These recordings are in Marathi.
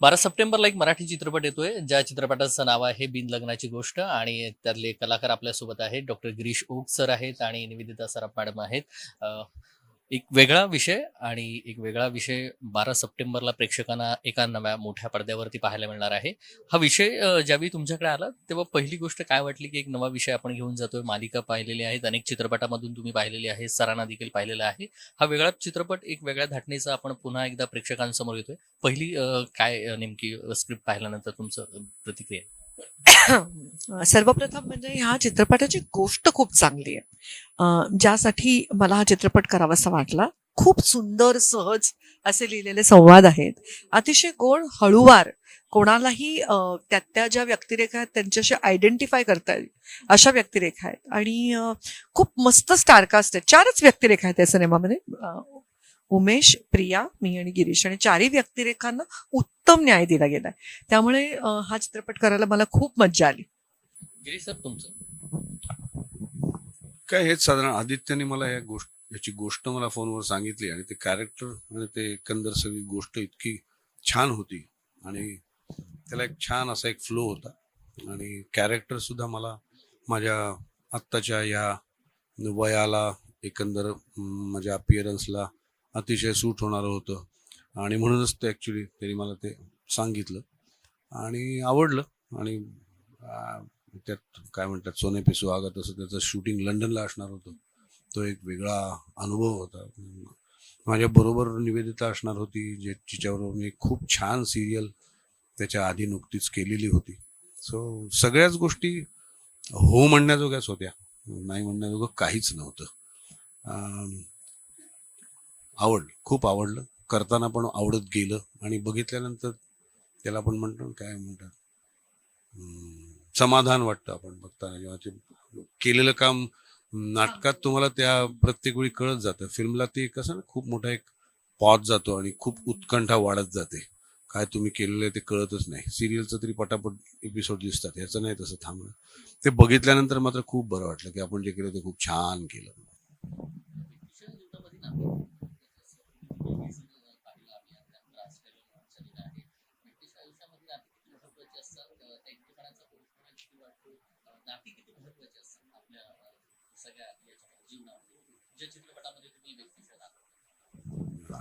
बारा सप्टेंबरला एक मराठी चित्रपट येतोय ज्या चित्रपटाचं नाव आहे बिन लग्नाची गोष्ट आणि त्यातले कलाकार आपल्यासोबत आहेत. डॉक्टर गिरीश ओक सर आहेत आणि निवेदिता सराफ मॅडम आहेत. अं, एक वेगळा विषय आणि एक वेगळा विषय बारा सप्टेंबरला प्रेक्षकांना एका नव्या मोठ्या पडद्यावरती पाहायला मिळणार आहे. हा विषय ज्यावेळी तुमच्याकडे आला तेव्हा पहिली गोष्ट काय वाटली की एक नवा विषय आपण घेऊन जातोय? मालिका पाहिलेली आहेत अनेक चित्रपटामधून तुम्ही पाहिलेली आहे सरांना देखील पाहिलेला आहे. हा वेगळा चित्रपट एक वेगळ्या धाटणीचा आपण पुन्हा एकदा प्रेक्षकांसमोर येतोय पहिली काय नेमकी स्क्रिप्ट पाहिल्यानंतर तुमचं प्रतिक्रिया? आहे? सर्वप्रथम म्हणजे ह्या चित्रपटाची गोष्ट खूप चांगली आहे. ज्यासाठी मला हा चित्रपट करावासा वाटला. खूप सुंदर सहज असे लिहिलेले संवाद आहेत. अतिशय गोड हळूवार. कोणालाही त्या त्या ज्या व्यक्तिरेखा आहेत त्यांच्याशी आयडेंटिफाय करता येईल अशा व्यक्तिरेखा आहेत. आणि खूप मस्त स्टारकास्ट आहेत. चारच व्यक्तिरेखा आहेत या सिनेमामध्ये. उमेश प्रिया मी आणि गिरीश. आणि चारही व्यक्तिरेखांना उत्तम न्याय दिला गेलाय. त्यामुळे हा चित्रपट करायला मला खूप मज्जा आली. गिरीश सर तुमचं? काय हेच साधारण आदित्यने मला या गोष्ट याची गोष्ट मला फोनवर सांगितली आणि ते कॅरेक्टर आणि ते एकंदर सगळी गोष्ट इतकी छान होती. आणि त्याला एक छान असा एक फ्लो होता. आणि कॅरेक्टर सुद्धा मला माझ्या आत्ताच्या या वयाला एकंदर माझ्या अपिअरन्सला अतिशय सूट होणारं होतं. आणि म्हणूनच ते ॲक्च्युली त्यांनी मला ते सांगितलं. आणि आवडलं. आणि त्यात काय म्हणतात सोने पे सुहागा तसं त्याचं शूटिंग लंडनला असणार होतं. तो एक वेगळा अनुभव होता. माझ्या बरोबर निवेदिता असणार होती जे जिच्याबरोबर मी खूप छान सिरियल त्याच्या आधी नुकतीच केलेली होती. सो सगळ्याच गोष्टी हो म्हणण्याजोग्याच होत्या. नाही म्हणण्याजोगं काहीच नव्हतं. आवडलं खूप आवडलं. करताना पण आवडत गेलं आणि बघितल्यानंतर त्याला आपण म्हणतो काय म्हणतात? समाधान वाटतं आपण बघताना जेव्हा ते केलेलं काम नाटकात तुम्हाला त्या प्रत्येक वेळी कळत जातं. फिल्मला ते कसं ना खूप मोठा एक पॉज जातो आणि खूप उत्कंठा वाढत जाते. काय तुम्ही केलेलं आहे ते कळतच नाही. सिरियलचं तरी पटापट एपिसोड दिसतात. याचं नाही तसं थांबलं. ते बघितल्यानंतर मात्र खूप बरं वाटलं की आपण जे केलं ते खूप छान केलं.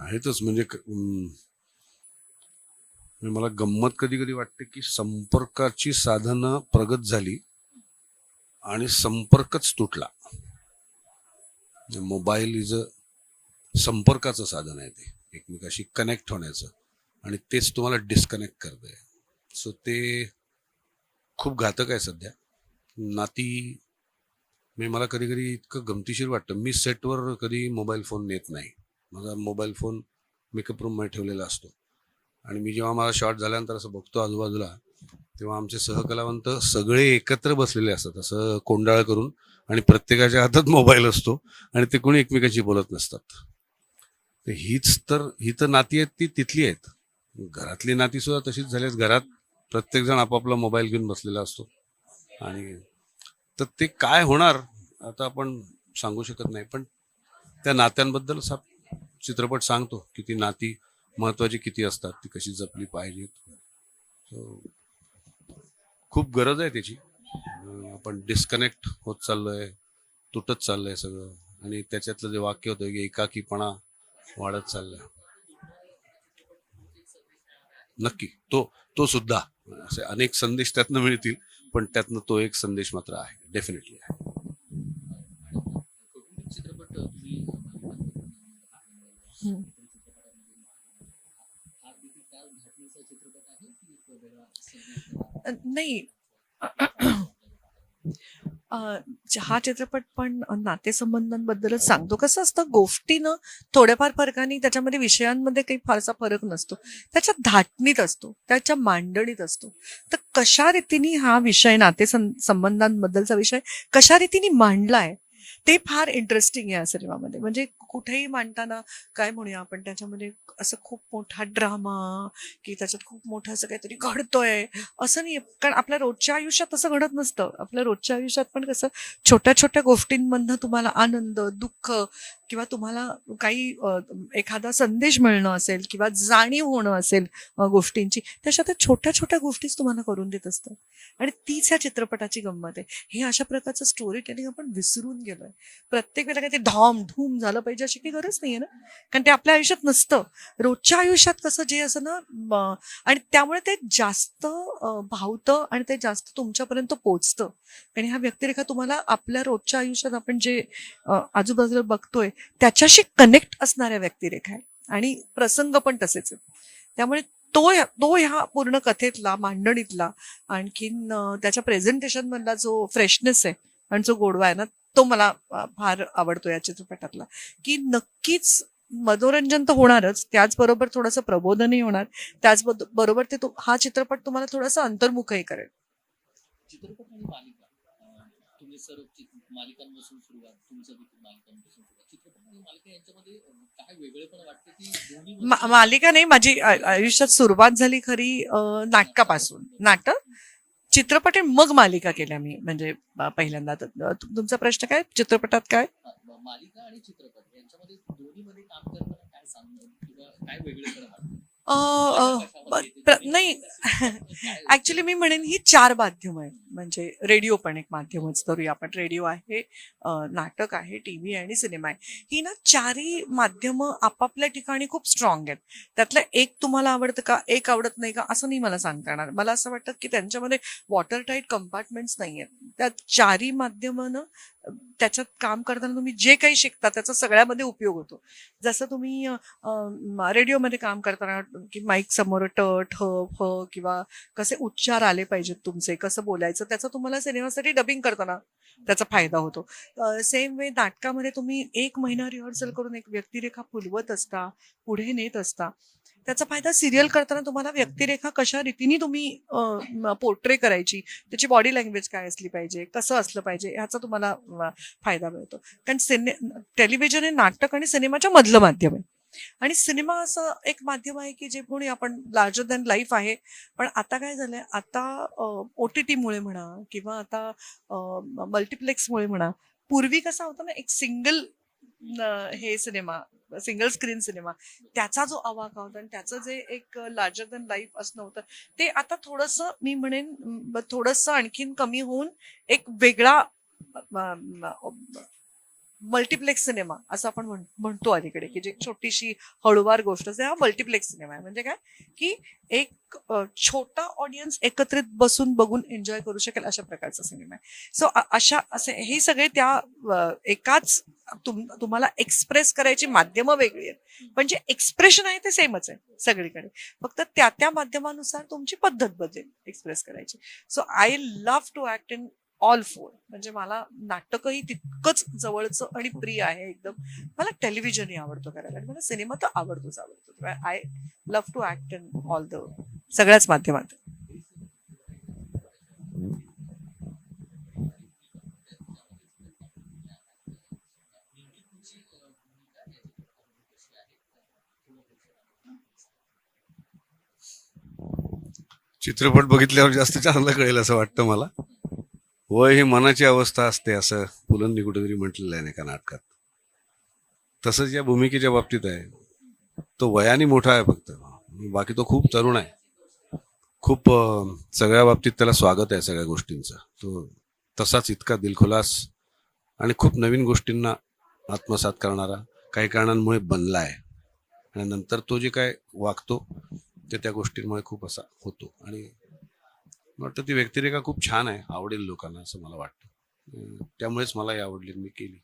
आहेतच. म्हणजे, म्हणजे मला गंमत कधी कधी वाटते की संपर्काची साधनं प्रगत झाली आणि संपर्कच तुटला. म्हणजे मोबाईल इज अ संपर्काचं साधन आहे ते. एकमेकाशी कनेक्ट होण्याचं. आणि तेच तुम्हाला डिस्कनेक्ट करतंय. सो ते खूप घातक आहे सध्या. नाती मी मला कधी कधी इतकं गमतीशीर वाटतं. मी सेटवर कधी मोबाईल फोन नेत नाही. माझा मोबाईल फोन मेकअप रूममध्ये ठेवलेला असतो. आणि मी जेव्हा मला शॉट झाल्यानंतर असं बघतो आजूबाजूला तेव्हा आमचे सहकलावंत सगळे एकत्र बसलेले असतात. असं कोंडाळ करून आणि प्रत्येकाच्या हातात मोबाईल असतो आणि ते कोणी एकमेकाशी बोलत नसतात. तर हीच तर ही तर नाती आहेत ती तिथली आहेत. घरातली नाती सुद्धा तशीच झाली आहेत. घरात प्रत्येकजण आपापला मोबाईल घेऊन बसलेला असतो. आणि तर ते काय होणार आता आपण सांगू शकत नाही. पण त्या नात्यांबद्दल सा चित्रपट सांगतो की ती नाती महत्वाची किती असतात ती कशी जपली पाहिजेत. सो खूप गरज आहे त्याची. आपण डिस्कनेक्ट होत चाललोय तुटत चाललंय सगळं. आणि त्याच्यातलं जे वाक्य होतं की एकाकीपणा वाढत चाललाय. नक्की. तो तो सुद्धा. असे अनेक संदेश त्यातनं मिळतील पण त्यातनं तो एक संदेश मात्र आहे. डेफिनेटली आहे चित्रपट तुम्ही हम्म. चित्रपट आहे की एक वेगळा नाही. हा चित्रपट पण नातेसंबंधांबद्दलच सांगतो. कसं असतं गोष्टीनं थोड्याफार फरकाने त्याच्यामध्ये विषयांमध्ये काही फारसा फरक नसतो. त्याच्या धाटणीत असतो त्याच्या मांडणीत असतो. तर कशा रीतीने हा विषय नाते संबंधांबद्दलचा विषय कशा रीतीने मांडलाय ते फार इंटरेस्टिंग आहे या सिनेमामध्ये. म्हणजे कुठेही मांडताना काय म्हणूया आपण त्याच्यामध्ये असं खूप मोठा ड्रामा की त्याच्यात खूप मोठं असं काहीतरी घडतोय असं नाही कारण आपल्या रोजच्या आयुष्यात असं घडत नसतं. आपल्या रोजच्या आयुष्यात पण कसं छोट्या छोट्या गोष्टींमधनं तुम्हाला आनंद दुःख किंवा तुम्हाला काही एखादा संदेश मिळणं असेल किंवा जाणीव होणं असेल गोष्टींची तशा त्या छोट्या छोट्या गोष्टीच तुम्हाला करून देत असतात आणि तीच ह्या चित्रपटाची गंमत आहे. हे अशा प्रकारचं स्टोरी टेलिंग आपण विसरून गेलोय प्रत्येक वेळेला काही ते धाम धूम झालं पाहिजे अशी काही गरज नाहीये ना? कारण ते आपल्या आयुष्यात नसतं. रोजच्या आयुष्यात कसं जे असं ना आणि त्यामुळे ते जास्त भावतं आणि ते जास्त तुमच्यापर्यंत पोचतं. आणि हा व्यक्तिरेखा तुम्हाला आपल्या रोजच्या आयुष्यात आपण जे आजूबाजूला बघतोय त्याच्याशी कनेक्ट असणाऱ्या व्यक्तिरेखा आहे आणि प्रसंग पण तसेच आहेत. त्यामुळे तो ह्या- तो ह्या पूर्ण कथेतला मांडणीतला आणखीन त्याच्या प्रेझेंटेशन मधला जो फ्रेशनेस आहे आणि जो गोडवा आहे ना तो मला फार आवडतो या चित्रपटातला. की नक्कीच मनोरंजन तर होणारच त्याचबरोबर थोडंसं प्रबोधनही होणार त्याचबरोबर बरोबर ते हा चित्रपट तुम्हाला थोडंसं अंतर्मुखही करेल. चित्रपट आणि मालिका. तुम्ही सर्व मालिकांपासून सुरुवात तुमचं मालिकांपासून मालिका नाही माझी आयुष्यात सुरुवात झाली खरी नाटकापासून. नाटक? चित्रपट आणि मग मालिका केल्या मी म्हणजे पहिल्यांदा. तुमचा प्रश्न काय? चित्रपटात काय? मालिका आणि चित्रपट यांच्यामध्ये दोन्हीमध्ये काम करताना काय सांगतो? किंवा काय वेगळं अ, अ, प्र- नाही. ऍक्च्युली मी म्हणेन ही चार माध्यम आहेत. म्हणजे रेडिओ पण एक माध्यमच धरूया आपण रेडिओ आहे अ, नाटक आहे टीव्ही आणि सिनेमा आहे. ही ना चारही माध्यम आपापल्या ठिकाणी खूप स्ट्रॉंग आहेत. त्यातलं एक तुम्हाला आवडतं का एक आवडत नाही का असं नाही मला सांगता येणार. मला असं वाटतं की त्यांच्यामध्ये वॉटर टाईट कंपार्टमेंट्स नाही आहेत त्या चारही माध्यमानं त्याच्यात काम करताना तुम्ही जे काही शिकता त्याचा सगळ्यामध्ये उपयोग होतो. जसं तुम्ही रेडिओमध्ये काम करताना की माईक समोर ट ठ फ किंवा कसे उच्चार आले पाहिजेत तुमचे कसं बोलायचं त्याचा तुम्हाला सिनेमासाठी डबिंग करताना त्याचा फायदा होतो. सेम वे नाटकामध्ये तुम्ही एक महिना रिहर्सल करून एक व्यक्तिरेखा फुलवत असता पुढे नेत असता त्याचा फायदा सिरियल करताना तुम्हाला व्यक्तिरेखा कशा रीतीने तुम्ही पोर्ट्रे करायची त्याची बॉडी लँग्वेज काय असली पाहिजे कसं असलं पाहिजे ह्याचा तुम्हाला फायदा मिळतो. कारण सिने टेलिव्हिजन हे नाटक आणि सिनेमाच्या मधलं माध्यम आहे. आणि सिनेमा असं एक माध्यम आहे की जे कोणी आपण लार्जर दॅन लाईफ आहे. पण आता काय झालंय आता ओ टी टीमुळे म्हणा किंवा आता मल्टिप्लेक्समुळे म्हणा पूर्वी कसा होता ना एक सिंगल हे सिनेमा सिंगल स्क्रीन सिनेमा. त्याचा जो आवाका होता आणि त्याचं जे एक लार्जर दॅन लाईफ असणं होतं ते आता थोडंसं मी म्हणेन थोडस थोडंसं आणखीन कमी होऊन एक वेगळा मल्टिप्लेक्स सिनेमा असं आपण म्हणतो अलीकडे की जे छोटीशी हळूवार गोष्ट असते हा मल्टिप्लेक्स सिनेमा आहे. म्हणजे काय? की एक छोटा ऑडियन्स एकत्रित बसून बघून एन्जॉय करू शकेल अशा प्रकारचा सिनेमा आहे. सो अशा असे हे सगळे त्या एकाच तुम तुम्हाला एक्सप्रेस करायची माध्यमं वेगळी आहेत. पण जे एक्सप्रेशन आहे ते सेमच आहे सगळीकडे. फक्त त्या त्या माध्यमानुसार तुमची पद्धत बदलेल एक्सप्रेस करायची. So I love to act in all four म्हणजे मला नाटकही तितकंच जवळचं आणि प्रिय आहे एकदम. मला टेलिव्हिजनही आवडतो करायला. आणि मला सिनेमा तर आवडतोच आवडतो I love to act in all the सगळ्याच माध्यमात. चित्रपट बघितल्यावर जास्त चांगलं कळेल असं वाटतं मला. वय ही मनाची अवस्था असते असं पुलंनी कुठेतरी म्हटलेलं आहे एका नाटकात. तसंच या भूमिकेच्या बाबतीत आहे. तो वयाने मोठा आहे फक्त. बाकी तो खूप तरुण आहे. खूप सगळ्या बाबतीत त्याला स्वागत आहे सगळ्या गोष्टींचं. तो तसाच इतका दिलखुलास आणि खूप नवीन गोष्टींना आत्मसात करणारा काही कारणांमुळे बनला आहे. आणि नंतर तो जे काय वागतो ते त्या गोष्टींमुळे खूप असा होतो. आणि वाटतं ती व्यक्तिरेखा खूप छान आहे आवडेल लोकांना असं मला वाटतं. त्यामुळेच त्यामुळेच मलाही आवडली मी केली.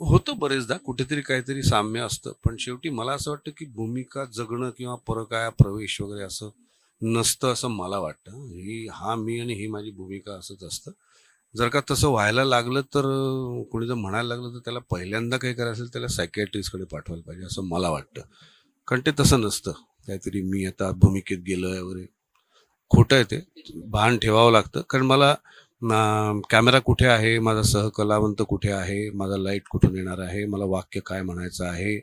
होतं बरेचदा कुठेतरी काहीतरी साम्य असतं. पण शेवटी मला असं वाटतं की भूमिका जगणं किंवा परकाया प्रवेश वगैरे असं नसतं असं मला वाटतं. ही हा मी आणि ही माझी भूमिका असंच असतं. जर का तसं व्हायला लागलं तर कोणी जर म्हणायला लागलं तर त्याला पहिल्यांदा काही करायचं असेल त्याला सायकॅट्रिस्टकडे पाठवायला पाहिजे असं मला वाटतं. कारण ते तसं नसतं. काहीतरी मी आता भूमिकेत गेलो आहे वगैरे. खोटं आहे ते. भान ठेवावं लागतं. कारण मला कॅमेरा कुठे आहे? माझा सहकलावंत कुठे आहे? माझा लाइट कुठून येणार आहे? मला वाक्य काय म्हणायचं आहे?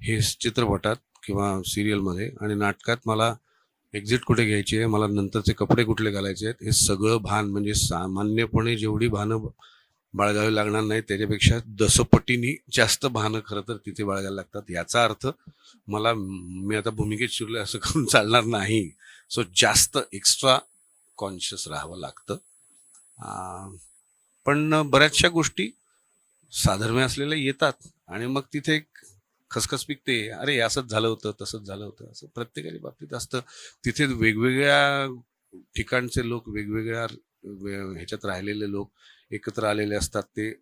हे चित्रपटात किंवा सिरियलमध्ये आणि नाटकात मला एक्झिट कुठे घ्यायची आहे मला नंतरचे कपडे कुठले घालायचे आहेत हे सगळं भान म्हणजे सामान्यपणे जेवढी भानं बाळगावी लागणार नाही त्याच्यापेक्षा दसपटीनी जास्त भानं खरं तर तिथे बाळगायला लागतात. याचा अर्थ मला मी आता भूमिकेत शिरलोय असं करून चालणार नाही. सो जास्त एक्स्ट्रा कॉन्शियस राहावं लागतं. पण बऱ्याचशा गोष्टी साधर्म्य असलेल्या येतात आणि मग तिथे एक खसखस पिकते. अरे असंच झालं होतं तसंच झालं होतं. असं प्रत्येकाच्या बाबतीत असतं. तिथे वेगवेगळ्या ठिकाणचे लोक वेगवेगळ्या ह्याच्यात राहिलेले लोक एकत्र आलेले असतात. ते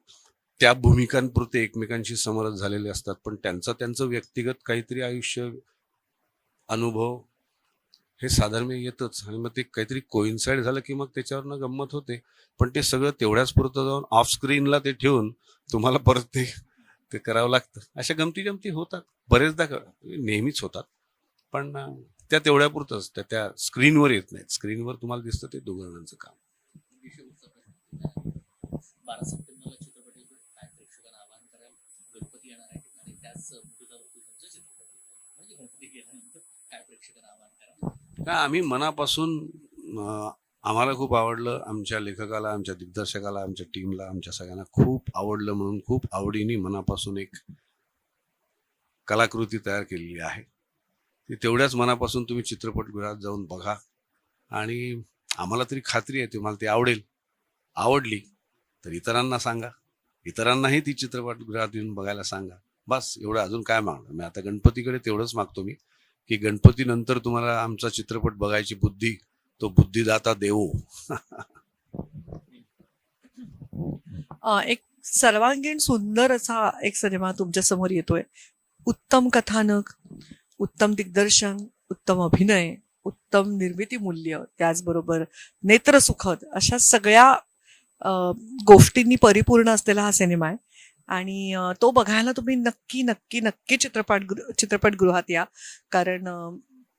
त्या भूमिकांपुरते एकमेकांशी समरस झालेले असतात. पण त्यांचं त्यांचं व्यक्तिगत काहीतरी आयुष्य अनुभव हे साधर्म्य येतच. आणि मग ते काहीतरी कोइन्साइड झालं की मग त्याच्यावरनं गंमत होते. पण ते सगळं तेवढ्याच पुरतं जाऊन ऑफ स्क्रीनला ते ठेवून तुम्हाला परत ते ते करावं लागतं. अशा गमती जमती होतात. बरेचदा क- नेहमीच होतात. पण त्या तेवढ्या पुरतंच त्या त्या स्क्रीनवर येत नाहीत. स्क्रीनवर तुम्हाला दिसतं ते दोघं जणांचं काम. बारा सप्टेंबरला चित्रपट येतोय. काय प्रेक्षकांना आवाहन कराल? गणपती येणार आहे आणि त्याच मुहूर्तावरती तुमचा चित्रपट येतोय. म्हणजे गणपती गेल्यानंतर काय प्रेक्षकांना आवाहन कराल? का आम्ही मनापासून आम्हाला खूप आवडलं. आमच्या लेखकाला आमच्या दिग्दर्शकाला आमच्या टीमला आमच्या सगळ्यांना खूप आवडलं म्हणून खूप आवडीने मनापासून एक कलाकृती तयार केलेली आहे. ती तेवढ्याच मनापासून तुम्ही चित्रपटगृहात जाऊन बघा. आणि आम्हाला तरी खात्री आहे तुम्हाला ती आवडेल. आवडली तर इतरांना सांगा. इतरांनाही ती चित्रपटगृहात येऊन बघायला सांगा. बस एवढं अजून काय मागणार? मी आता गणपतीकडे तेवढंच मागतो मी की गणपतीनंतर तुम्हाला आमचा चित्रपट बघायची बुद्धी तो बुद्धिदाता देवो. एक सर्वांगीण सुंदर असा एक सिनेमा तुमच्यासमोर येतोय. उत्तम कथानक उत्तम दिग्दर्शन उत्तम अभिनय उत्तम निर्मिती मूल्य त्याचबरोबर नेत्रसुखद अशा सगळ्या गोष्टींनी परिपूर्ण असलेला हा सिनेमा आहे. आणि तो बघायला तुम्ही नक्की नक्की नक्की चित्रपट चित्रपटगृहात या. कारण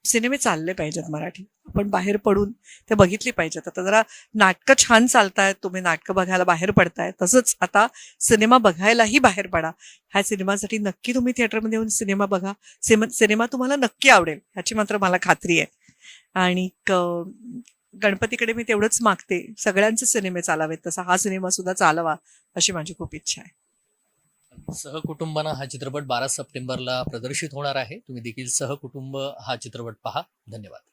सिनेमे चालले पाहिजेत मराठी. आपण बाहेर पडून ते बघितली पाहिजेत. आता जरा नाटकं छान चालतायत. तुम्ही नाटकं बघायला बाहेर पडताय. तसंच आता सिनेमा बघायलाही बाहेर पडा. ह्या सिनेमासाठी नक्की तुम्ही थिएटरमध्ये येऊन सिनेमा बघा. सिनेमा सिनेमा तुम्हाला नक्की आवडेल ह्याची मात्र मला खात्री आहे. आणि गणपतीकडे मी तेवढंच मागते. सगळ्यांचे सिनेमे चालावेत. तसा हा सिनेमा सुद्धा चालवा अशी माझी खूप इच्छा आहे. सहकुटुंबाना हा चित्रपट बारा सप्टेंबरला प्रदर्शित होणार आहे. तुम्ही देखील सहकुटुंब हा चित्रपट पहा. धन्यवाद.